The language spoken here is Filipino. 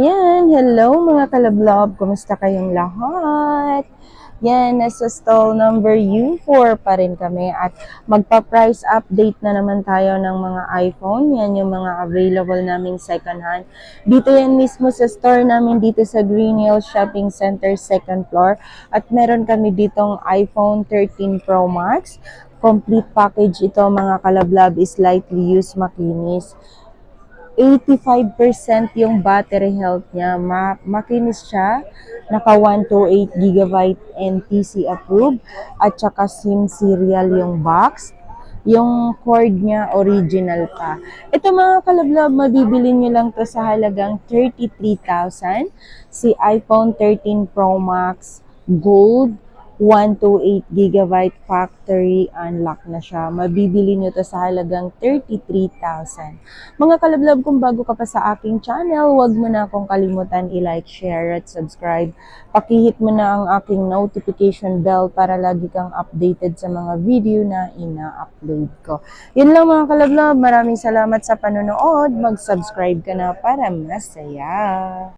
Yan, hello mga kalablob, kumusta kayong lahat? Yan, nasa stall number U4 pa rin kami at magpa-price update na naman tayo ng mga iPhone. Yan yung mga available naming second hand. Dito yan mismo sa store namin dito sa Green Hills Shopping Center, second floor. At meron kami ditong iPhone 13 Pro Max. Complete package ito mga kalablab is lightly used makinis. 85% yung battery health niya. Ma makinis siya. Naka 128 GB NTC approved. At saka SIM serial yung box. Yung cord niya original pa. Ito mga kalablab, mabibili nyo lang to sa halagang 33,000. Si iPhone 13 Pro Max Gold 128 GB factory unlock na siya. Mabibili nyo to sa halagang 33,000. Mga kalablab, kung bago ka pa sa aking channel, huwag mo na akong kalimutan i-like, share, at subscribe. Pakihit mo na ang aking notification bell para lagi kang updated sa mga video na ina-upload ko. Yun lang mga kalablab, maraming salamat sa panonood. Mag-subscribe ka na para masaya.